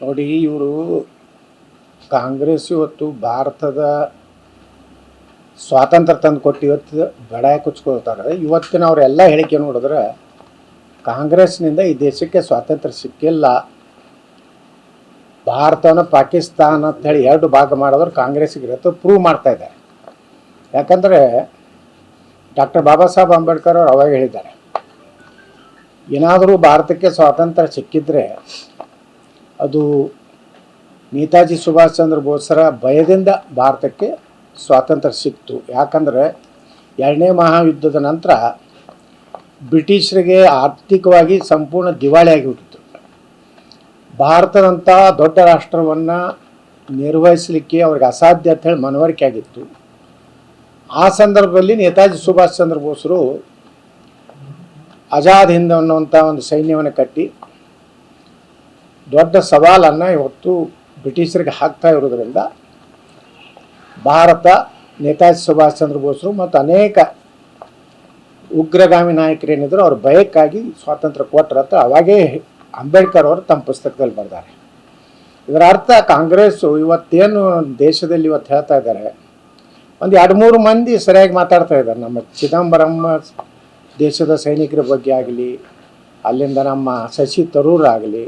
ನೋಡಿ, ಇವರು ಕಾಂಗ್ರೆಸ್ ಇವತ್ತು ಭಾರತದ ಸ್ವಾತಂತ್ರ್ಯ ತಂದು ಕೊಟ್ಟು ಇವತ್ತು ಬಡಾಯ ಕುಚ್ಕೊಳ್ತಾರೆ. ಇವತ್ತಿನ ಅವರೆಲ್ಲ ಹೇಳಿಕೆ ನೋಡಿದ್ರೆ ಕಾಂಗ್ರೆಸ್ನಿಂದ ಈ ದೇಶಕ್ಕೆ ಸ್ವಾತಂತ್ರ್ಯ ಸಿಕ್ಕಿಲ್ಲ. ಭಾರತವನ್ನು ಪಾಕಿಸ್ತಾನ ಅಂತೇಳಿ ಎರಡು ಭಾಗ ಮಾಡಿದ್ರೆ ಕಾಂಗ್ರೆಸ್ಗೆ ಇರುತ್ತೆ ಪ್ರೂವ್ ಮಾಡ್ತಾ ಇದ್ದಾರೆ. ಯಾಕಂದರೆ ಡಾಕ್ಟರ್ ಬಾಬಾ ಸಾಹೇಬ್ ಅಂಬೇಡ್ಕರ್ ಅವರು ಅವಾಗ ಹೇಳಿದ್ದಾರೆ. ಏನಾದರೂ ಭಾರತಕ್ಕೆ ಸ್ವಾತಂತ್ರ್ಯ ಸಿಕ್ಕಿದ್ರೆ ಅದು ನೇತಾಜಿ ಸುಭಾಷ್ ಚಂದ್ರ ಬೋಸರ ಭಯದಿಂದ ಭಾರತಕ್ಕೆ ಸ್ವಾತಂತ್ರ್ಯ ಸಿಕ್ತು. ಯಾಕಂದರೆ ಎರಡನೇ ಮಹಾಯುದ್ಧದ ನಂತರ ಬ್ರಿಟಿಷರಿಗೆ ಆರ್ಥಿಕವಾಗಿ ಸಂಪೂರ್ಣ ದಿವಾಳಿ ಆಗಿಬಿಟ್ಟಿತ್ತು. ಭಾರತದಂಥ ದೊಡ್ಡ ರಾಷ್ಟ್ರವನ್ನು ನಿರ್ವಹಿಸಲಿಕ್ಕೆ ಅವ್ರಿಗೆ ಅಸಾಧ್ಯ ಅಂತ ಹೇಳಿ ಮನವರಿಕೆ ಆಗಿತ್ತು. ಆ ಸಂದರ್ಭದಲ್ಲಿ ನೇತಾಜಿ ಸುಭಾಷ್ ಚಂದ್ರ ಬೋಸರು ಆಜಾದ್ ಹಿಂದ್ ಅನ್ನುವಂಥ ಒಂದು ಸೈನ್ಯವನ್ನು ಕಟ್ಟಿ ದೊಡ್ಡ ಸವಾಲನ್ನು ಇವತ್ತು ಬ್ರಿಟಿಷರಿಗೆ ಹಾಕ್ತಾ ಇರೋದ್ರಿಂದ ಭಾರತ, ನೇತಾಜಿ ಸುಭಾಷ್ ಚಂದ್ರ ಬೋಸರು ಮತ್ತು ಅನೇಕ ಉಗ್ರಗಾಮಿ ನಾಯಕರೇನಿದ್ರು ಅವ್ರ ಭಯಕ್ಕಾಗಿ ಸ್ವಾತಂತ್ರ್ಯ ಕೊಟ್ಟರು ಅಂತ ಅವಾಗೇ ಅಂಬೇಡ್ಕರ್ ಅವರು ತಮ್ಮ ಪುಸ್ತಕದಲ್ಲಿ ಬರೆದಾರೆ. ಇದರ ಅರ್ಥ ಕಾಂಗ್ರೆಸ್ಸು ಇವತ್ತೇನು ದೇಶದಲ್ಲಿ ಇವತ್ತು ಹೇಳ್ತಾ ಇದ್ದಾರೆ, ಒಂದು ಎರಡು ಮೂರು ಮಂದಿ ಸರಿಯಾಗಿ ಮಾತಾಡ್ತಾ ಇದ್ದಾರೆ. ನಮ್ಮ ಚಿದಂಬರಂ ದೇಶದ ಸೈನಿಕರ ಬಗ್ಗೆ ಆಗಲಿ, ಅಲ್ಲಿಂದ ನಮ್ಮ ಶಶಿ ತರೂರ್ ಆಗಲಿ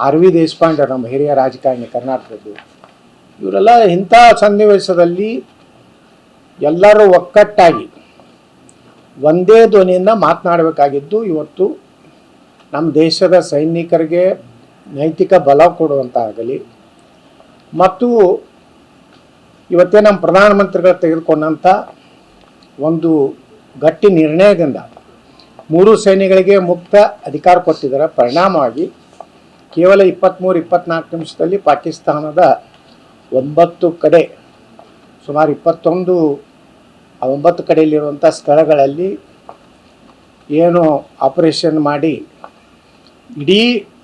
ಆರ್ ವಿ ದೇಶಪಾಂಡೆ ನಮ್ಮ ಹಿರಿಯ ರಾಜಕಾರಣಿ ಕರ್ನಾಟಕದ್ದು. ಇವರೆಲ್ಲ ಇಂಥ ಸನ್ನಿವೇಶದಲ್ಲಿ ಎಲ್ಲರೂ ಒಕ್ಕಟ್ಟಾಗಿ ಒಂದೇ ಧ್ವನಿಯಿಂದ ಮಾತನಾಡಬೇಕಾಗಿದ್ದು ಇವತ್ತು ನಮ್ಮ ದೇಶದ ಸೈನಿಕರಿಗೆ ನೈತಿಕ ಬಲ ಕೊಡುವಂತಾಗಲಿ ಮತ್ತು ಇವತ್ತೇ ನಮ್ಮ ಪ್ರಧಾನಮಂತ್ರಿಗಳು ತೆಗೆದುಕೊಂಡಂಥ ಒಂದು ಗಟ್ಟಿ ನಿರ್ಣಯದಿಂದ ಮೂರು ಸೇನೆಗಳಿಗೆ ಮುಕ್ತ ಅಧಿಕಾರ ಕೊಟ್ಟಿದ್ದಾರೆ ಪರಿಣಾಮವಾಗಿ ಕೇವಲ ಇಪ್ಪತ್ತ್ಮೂರು ಇಪ್ಪತ್ನಾಲ್ಕು ನಿಮಿಷದಲ್ಲಿ ಪಾಕಿಸ್ತಾನದ ಒಂಬತ್ತು ಕಡೆ, ಸುಮಾರು ಇಪ್ಪತ್ತೊಂದು, ಆ ಒಂಬತ್ತು ಕಡೆಯಲ್ಲಿರುವಂಥ ಸ್ಥಳಗಳಲ್ಲಿ ಏನು ಆಪರೇಷನ್ ಮಾಡಿ, ಇಡೀ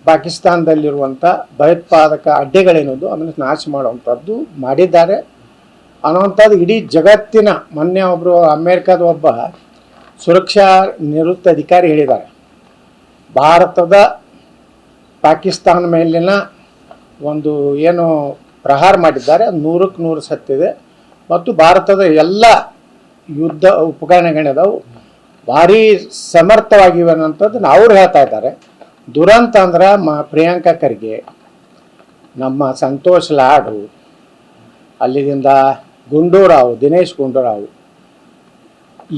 ಪಾಕಿಸ್ತಾನದಲ್ಲಿರುವಂಥ ಭಯೋತ್ಪಾದಕ ಅಡ್ಡೆಗಳೇನದು ಅದನ್ನು ನಾಶ ಮಾಡುವಂಥದ್ದು ಮಾಡಿದ್ದಾರೆ. ಅನ್ನೋವಂಥದ್ದು ಇಡೀ ಜಗತ್ತಿನ, ಮೊನ್ನೆ ಒಬ್ಬರು ಅಮೇರಿಕಾದ ಒಬ್ಬ ಸುರಕ್ಷಾ ನಿವೃತ್ತ ಅಧಿಕಾರಿ ಹೇಳಿದ್ದಾರೆ. ಭಾರತದ ಪಾಕಿಸ್ತಾನ ಮೇಲಿನ ಒಂದು ಏನು ಪ್ರಹಾರ ಮಾಡಿದ್ದಾರೆ, ಅದು ನೂರಕ್ಕೆ ನೂರು ಸತ್ತಿದೆ ಮತ್ತು ಭಾರತದ ಎಲ್ಲ ಯುದ್ಧ ಉಪಕರಣಗಳಿದಾವು ಭಾರಿ ಸಮರ್ಥವಾಗಿವೆ ಅನ್ನೋಂಥದ್ದನ್ನ ಅವ್ರು ಹೇಳ್ತಾ ಇದ್ದಾರೆ. ದುರಂತ ಅಂದ್ರೆ ಮ, ಪ್ರಿಯಾಂಕಾ ಖರ್ಗೆ, ನಮ್ಮ ಸಂತೋಷ್ ಲಾಡು, ಅಲ್ಲಿಂದ ಗುಂಡೂರಾವ್, ದಿನೇಶ್ ಗುಂಡೂರಾವ್,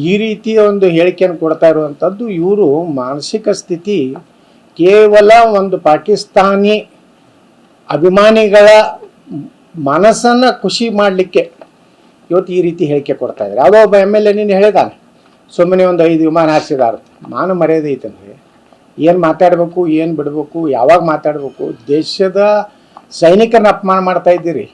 ಈ ರೀತಿಯ ಒಂದು ಹೇಳಿಕೆಯನ್ನು ಕೊಡ್ತಾ ಇರುವಂಥದ್ದು ಇವರು ಮಾನಸಿಕ ಸ್ಥಿತಿ ಕೇವಲ ಒಂದು ಪಾಕಿಸ್ತಾನಿ ಅಭಿಮಾನಿಗಳ ಮನಸ್ಸನ್ನು ಖುಷಿ ಮಾಡಲಿಕ್ಕೆ ಇವತ್ತು ಈ ರೀತಿ ಹೇಳಿಕೆ ಕೊಡ್ತಾ ಇದ್ದಾರೆ. ಯಾವುದೋ ಒಬ್ಬ ಎಂ ಎಲ್ ಎ ನೀನು ಹೇಳಿದಾನೆ, ಸುಮ್ಮನೆ ಒಂದು ಐದು ವಿಮಾನ ಹಾರಿಸಿದಾರ. ಮಾನ ಮರ್ಯಾದೆ ಐತಂದ್ರೆ ಏನು ಮಾತಾಡಬೇಕು, ಏನು ಬಿಡಬೇಕು, ಯಾವಾಗ ಮಾತಾಡಬೇಕು, ದೇಶದ ಸೈನಿಕರನ್ನ ಅಪಮಾನ ಮಾಡ್ತಾ ಇದ್ದೀರಿ.